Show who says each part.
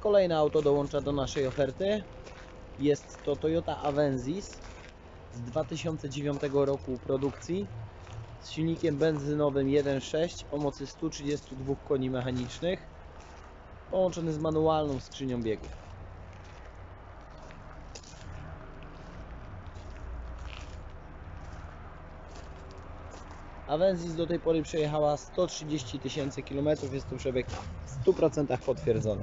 Speaker 1: Kolejne auto dołącza do naszej oferty. Jest to Toyota Avensis z 2009 roku produkcji z silnikiem benzynowym 1.6 o mocy 132 koni mechanicznych połączony z manualną skrzynią biegów. Avensis do tej pory przejechała 130 tysięcy km, jest to przebieg w 100% potwierdzony.